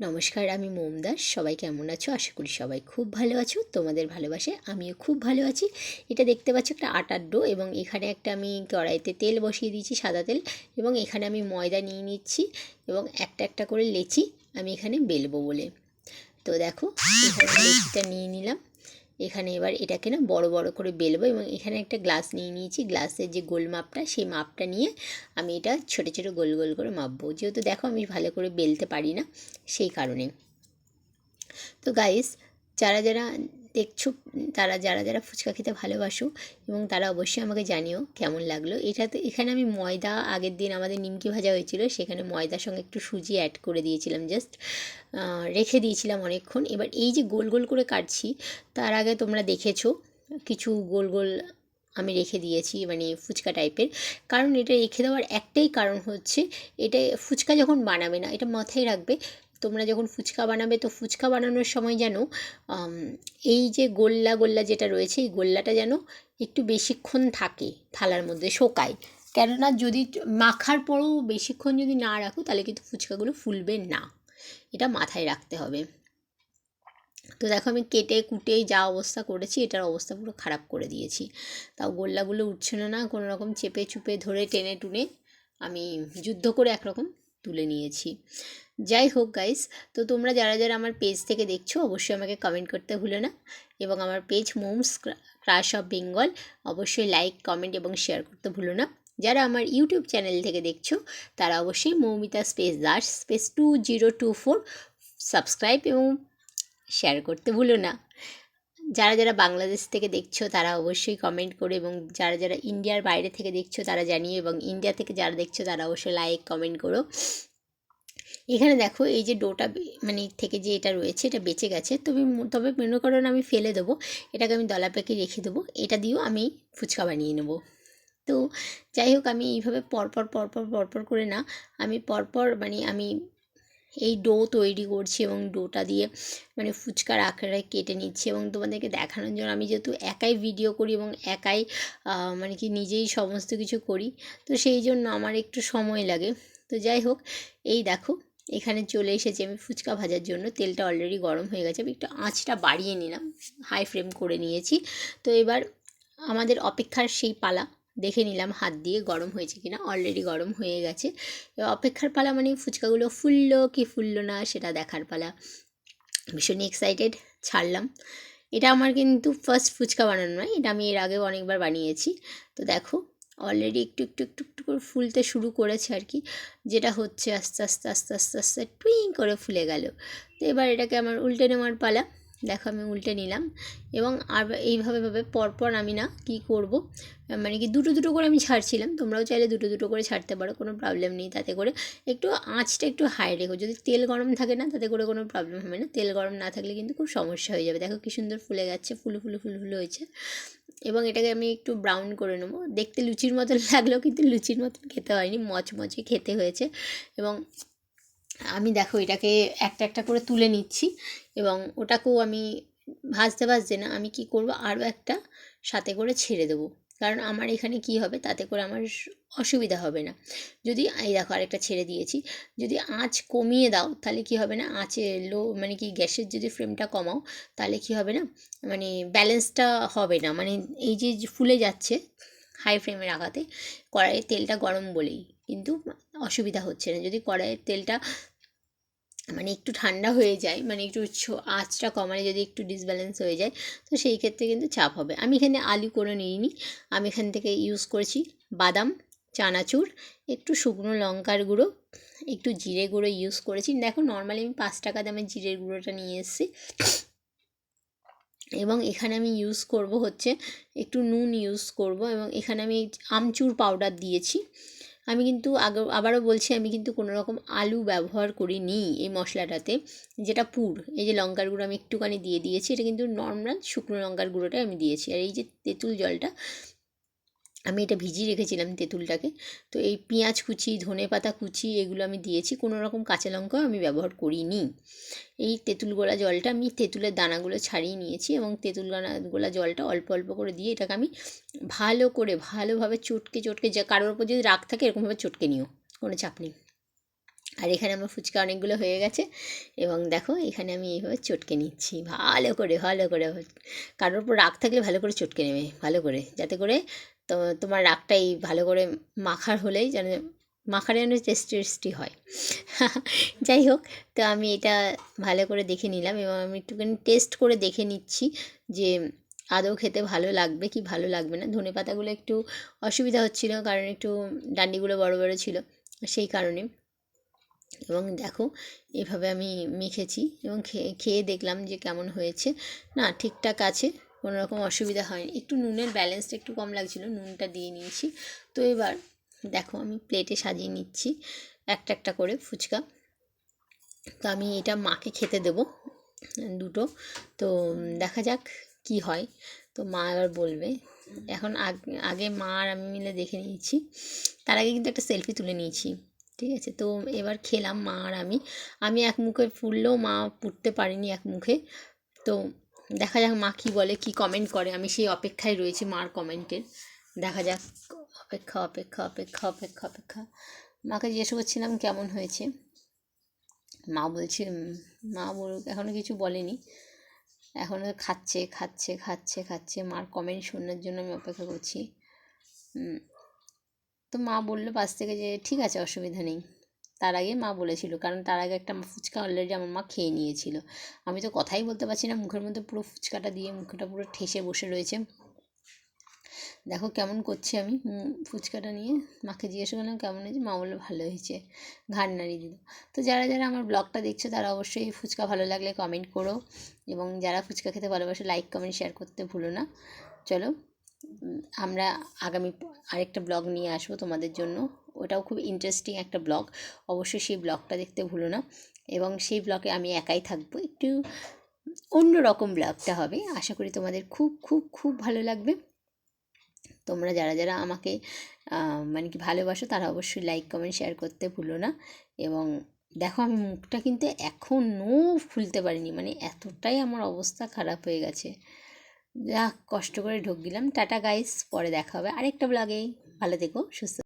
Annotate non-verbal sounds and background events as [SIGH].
নমস্কার, আমি মোম দাস। সবাই কেমন আছো? আশা করি সবাই খুব ভালো আছো। তোমাদের ভালোবাসে আমিও খুব ভালো আছি। এটা দেখতে পাচ্ছ একটা আটার ডো এবং এখানে একটা আমি কড়াইতে তেল বসিয়ে দিয়েছি, সাদা তেল এবং এখানে আমি ময়দা নিয়ে নিচ্ছি এবং একটা একটা করে লেচি আমি এখানে বেলবো বলে। তো দেখো, এখানে লেচিটা নিয়ে নিলাম। এখানে এবার এটাকে না বড় বড় করে বেলবো এবং এখানে একটা গ্লাস নিয়ে নিয়েছি। গ্লাসের যে গোল মাপটা, সেই মাপটা নিয়ে আমি এটা ছোটো ছোটো গোল গোল করে মাপবো। যেহেতু দেখো আমি ভালো করে বেলতে পারি না, সেই কারণে। তো গাইস যারা যারা দেখছ, তারা যারা যারা ফুচকা খেতে ভালোবাসো এবং তারা অবশ্যই আমাকে জানিও কেমন লাগল। এটাতে এখানে আমি ময়দা, আগের দিন আমাদের নিমকি ভাজা হয়েছিল, সেখানে ময়দার সঙ্গে একটু সুজি অ্যাড করে দিয়েছিলাম জাস্ট রেখে দিয়েছিলাম অনেকক্ষণ। এবার এই যে গোল গোল করে কাটছি, তার আগে তোমরা দেখেছ, কিছু গোল গোল আমি রেখে দিয়েছি মানে ফুচকা টাইপের কারণ এটা রেখে দেওয়ার একটাই কারণ হচ্ছে, এটা ফুচকা যখন বানাবে না, এটা মাথায় রাখবে তোমরা যখন ফুচকা বানাবে, তো ফুচকা বানানোর সময় যেন এই যে গোল্লা গোল্লা যেটা রয়েছে, এই গোল্লাটা যেন একটু বেশিক্ষণ থাকে থালার মধ্যে, শোকায়। কেননা যদি মাখার পরেও বেশিক্ষণ যদি না রাখো, তাহলে কিন্তু ফুচকাগুলো ফুলবে না। এটা মাথায় রাখতে হবে। তো দেখো আমি কেটে কুটে যা অবস্থা করেছি, এটার অবস্থা পুরো খারাপ করে দিয়েছি। তাও গোল্লাগুলো উঠছিল না, কোনো রকম চেপে চুপে ধরে টেনে টুনে আমি যুদ্ধ করে একরকম তুলে নিয়েছি। যাই হোক গাইস তো তোমরা যারা যারা আমার পেজ থেকে দেখছ, অবশ্যই আমাকে কমেন্ট করতে ভুলো না। এবং আমার page moms crush of Bengal অবশ্যই লাইক কমেন্ট এবং শেয়ার করতে ভুলো না। যারা আমার ইউটিউব চ্যানেল থেকে দেখছ, তারা অবশ্যই Moumita space Das space two zero two four subscribe এবং শেয়ার করতে ভুলো না। যারা যারা বাংলাদেশ থেকে দেখছ, তারা অবশ্যই কমেন্ট করে এবং যারা যারা ইন্ডিয়ার বাইরে থেকে দেখছ, তারা জানিও এবং ইন্ডিয়া থেকে যারা দেখছ, তারা অবশ্যই লাইক কমেন্ট করো। এখানে দেখো, এই যে ডোটা মানে থেকে যে এটা রয়েছে, এটা বেঁচে গেছে। তবে তবে মনে করো আমি ফেলে দেবো। এটাকে আমি দলা পেকে রেখে দেবো। এটা দিয়েও আমি ফুচকা বানিয়ে নেব। তো যাই হোক, আমি এইভাবে পরপর পরপর পরপর করে না, আমি পরপর মানে আমি এই ডো তৈরি করছি এবং ডোটা দিয়ে মানে ফুচকার আকারে কেটে নিচ্ছি এবং তোমাদেরকে দেখানোর জন্য আমি যেহেতু একাই ভিডিও করি এবং একাই মানে কি নিজেই সমস্ত কিছু করি, তো সেই জন্য আমার একটু সময় লাগে। তো যাই হোক, এই দেখো এখানে চলে এসেছি আমি ফুচকা ভাজার জন্য। তেলটা অলরেডি গরম হয়ে গেছে। আমি একটু আঁচটা বাড়িয়ে নিলাম। হাই ফ্লেম করে নিয়েছি। তো এবার আমাদের অপেক্ষার সেই পালা দেখে নিলাম হাত দিয়ে গরম হয়েছে কিনা। অলরেডি গরম হয়ে গেছে। এবার অপেক্ষার পালা মানে ফুচকাগুলো ফুললো কি ফুললো না সেটা দেখার পালা। ভীষণ এক্সাইটেড ছাড়লাম। এটা আমার কিন্তু ফার্স্ট ফুচকা বানানো নয়। এটা আমি এর আগেও অনেকবার বানিয়েছি। তো দেখো অলরেডি একটু একটু একটু একটু করে ফুলতে শুরু করেছে আর কি। যেটা হচ্ছে আস্তে আস্তে আস্তে আস্তে আস্তে টুইং করে ফুলে গেল। তো এবার এটাকে আমার উল্টে নেওয়ার পালা। দেখো আমি উল্টে নিলাম এবং আর এইভাবেভাবে পরপর আমি না কি করব? মানে কি দুটো দুটো করে আমি ছাড়ছিলাম। তোমরাও চাইলে দুটো দুটো করে ছাড়তে পারো, কোনো প্রবলেম নেই তাতে করে। একটু আঁচটা একটু হাই রেখো। যদি তেল গরম থাকে না তাতে করে কোনো প্রবলেম হবে না। তেল গরম না থাকলে কিন্তু খুব সমস্যা হয়ে যাবে। দেখো কী সুন্দর ফুলে যাচ্ছে, ফুলে ফুলে ফুলে ফুলে হয়েছে। এবং এটাকে আমি একটু ব্রাউন করে নেব। দেখতে লুচির মতন [LAUGHS] লাগলেও কিন্তু লুচির মতন খেতে হয়নি, মচমচে খেতে হয়েছে। এবং আমি দেখো এটাকে একটা একটা করে তুলে নিচ্ছি এবং ওটাকেও আমি ভাজতে ভাজতে না, আমি কি করব, আরও একটা সাথে করে ছেড়ে দেবো। কারণ আমার এখানে কি হবে? তাতে করে আমার অসুবিধা হবে না। যদি, এই দেখো আরেকটা ছেড়ে দিয়েছি। যদি আঁচ কমিয়ে দাও, তাহলে কি হবে না? আঁচে লো মানে কি গ্যাসের যদি ফ্লেমটা কমাও, তাহলে কি হবে না? মানে ব্যালেন্সটা হবে না। মানে এই যে ফুলে যাচ্ছে হাই ফ্লেমে রাখাতে কড়াইয়ের তেলটা গরম বলেই। কিন্তু অসুবিধা হচ্ছে না। যদি কড়াইয়ের তেলটা মানে একটু ঠান্ডা হয়ে যায় মানে একটু আঁচটা কমালে যদি একটু ডিসব্যালেন্স হয়ে যায়, তো সেই ক্ষেত্রে কিন্তু চাপ হবে। আমি এখানে আলু করে নিইনি, আমি এখান থেকে ইউজ করেছি বাদাম, চানাচুর, একটু শুকনো লঙ্কার গুঁড়ো, একটু জিরে গুঁড়ো ইউজ করেছি। দেখো নর্মালি আমি পাঁচ টাকা দামের জিরের গুঁড়োটা নিয়ে এসেছি। এবং এখানে আমি ইউজ করব হচ্ছে একটু নুন ইউজ করব এবং এখানে আমি আমচুর পাউডার দিয়েছি। আমি কিন্তু আগে, আবারও বলছি আমি কিন্তু কোনো রকম আলু ব্যবহার করিনি এই মশলাটাতে। যেটা পুর, এই যে লঙ্কার গুঁড়ো আমি একটুখানি দিয়ে দিয়েছি, এটা কিন্তু নর্মাল শুকনো লঙ্কার গুঁড়োটাই আমি দিয়েছি। আর এই যে তেঁতুল জলটা আমি এটা ভিজিয়ে রেখেছিলাম তেঁতুলটাকে। তো এই পেঁয়াজ কুচি, ধনে পাতা কুচি এগুলো আমি দিয়েছি। কোনো রকম কাঁচা লঙ্কাও আমি ব্যবহার করিনি। এই তেঁতুল গোলা জলটা আমি তেঁতুলের দানাগুলো ছাড়িয়ে নিয়েছি এবং তেঁতুল দানা গোলা জলটা অল্প অল্প করে দিয়ে এটাকে আমি ভালো করে, ভালোভাবে চটকে চটকে, যা কারোর ওপর যদি রাগ থাকে এরকমভাবে চটকে নিও, কোনো চাপ নেই। আর এখানে আমার ফুচকা অনেকগুলো হয়ে গেছে এবং দেখো এখানে আমি এইভাবে চটকে নিচ্ছি। ভালো করে ভালো করে কারোর উপর রাগ থাকলে ভালো করে চটকে নেবে, ভালো করে। যাতে করে তো তোমার রাগটাই ভালো করে মাখার হলেই যেন মাখার যেন টেস্টি টেস্টি হয়। [LAUGHS] যাই হোক, তো আমি এটা ভালো করে দেখে নিলাম এবং আমি একটুখানি টেস্ট করে দেখে নিচ্ছি যে আদৌ খেতে ভালো লাগবে কি ভালো লাগবে না। ধনে পাতাগুলো একটু অসুবিধা হচ্ছিল কারণ একটু ডান্ডিগুলো বড় বড় ছিল সেই কারণে। এবং দেখো, এভাবে আমি মেখেছি এবং খেয়ে খেয়ে দেখলাম যে কেমন হয়েছে। না, ঠিকঠাক আছে কোনো রকম অসুবিধা হয়নি। একটু নুনের ব্যালেন্সটা একটু কম লাগছিল, নুনটা দিয়ে নিয়েছি। তো এবার দেখো, আমি প্লেটে সাজিয়ে নিচ্ছি, একটা একটা করে ফুচকা। তো আমি এটা মাকে খেতে দেব, দুটো। তো দেখা যাক কি হয়। তো মা এবার বলবে, এখন আগে মা আর আমি মিলে দেখে নিয়েছি। তার আগে কিন্তু একটা সেলফি তুলে নিয়েছি। ঠিক আছে? তো এবার খেলাম মা আর আমি। আমি এক মুখে ফুললেও মা পুড়তে পারিনি এক মুখে। তো দেখা যাক মা কী বলে, কি কমেন্ট করে। আমি সেই অপেক্ষায় রয়েছি মার কমেন্টের দেখা যাক। অপেক্ষা অপেক্ষা অপেক্ষা অপেক্ষা অপেক্ষা। মাকে জিজ্ঞেস করছিলাম কেমন হয়েছে? মা বলছে মা বল এখনও কিছু বলেনি। এখনও খাচ্ছে খাচ্ছে খাচ্ছে খাচ্ছে। মার কমেন্ট শোনার জন্য আমি অপেক্ষা করছি। তো মা বলল পাশ থেকে যে, ঠিক আছে, অসুবিধা নেই। তার আগে মা বলেছিল, কারণ তার আগে একটা ফুচকা অলরেডি আমার মা খেয়ে নিয়েছিল। আমি তো কথাই বলতে পারছি না, মুখের মধ্যে পুরো ফুচকাটা দিয়ে মুখটা পুরো ঠেসে বসে রয়েছে। দেখো কেমন করছি আমি ফুচকাটা নিয়ে। মাকে জিজ্ঞেস করলাম, কেমন হয়েছে? মা বলল, ভালো হয়েছে। ঘাড় নাড়িয়ে দিল। তো যারা যারা আমার ব্লগটা দেখছ, তারা অবশ্যই ফুচকা ভালো লাগলে কমেন্ট করো। এবং যারা ফুচকা খেতে ভালোবাসে লাইক কমেন্ট শেয়ার করতে ভুলো না। চলো। আমরা আগামী আরেকটা ব্লগ নিয়ে আসব তোমাদের জন্য। ওটাও খুব ইন্টারেস্টিং একটা ব্লগ। অবশ্যই সেই ব্লগটা দেখতে ভুলো না। এবং সেই ব্লগে আমি একাই থাকব। একটু অন্য রকম ব্লগটা হবে। আশা করি তোমাদের খুব খুব খুব ভালো লাগবে। তোমরা যারা যারা আমাকে মানে কি ভালোবাসো, তারা অবশ্যই লাইক কমেন্ট শেয়ার করতে ভুলো না। এবং দেখো, আমি মুখটা কিন্তু এখনও খুলতে পারিনি। মানে এতটাই আমার অবস্থা খারাপ হয়ে গেছে। যা কষ্ট করে ঢোক দিলাম। টাটা গাইস পরে দেখা হবে আরেকটা ব্লগে ভালো থেকো, সুস্থ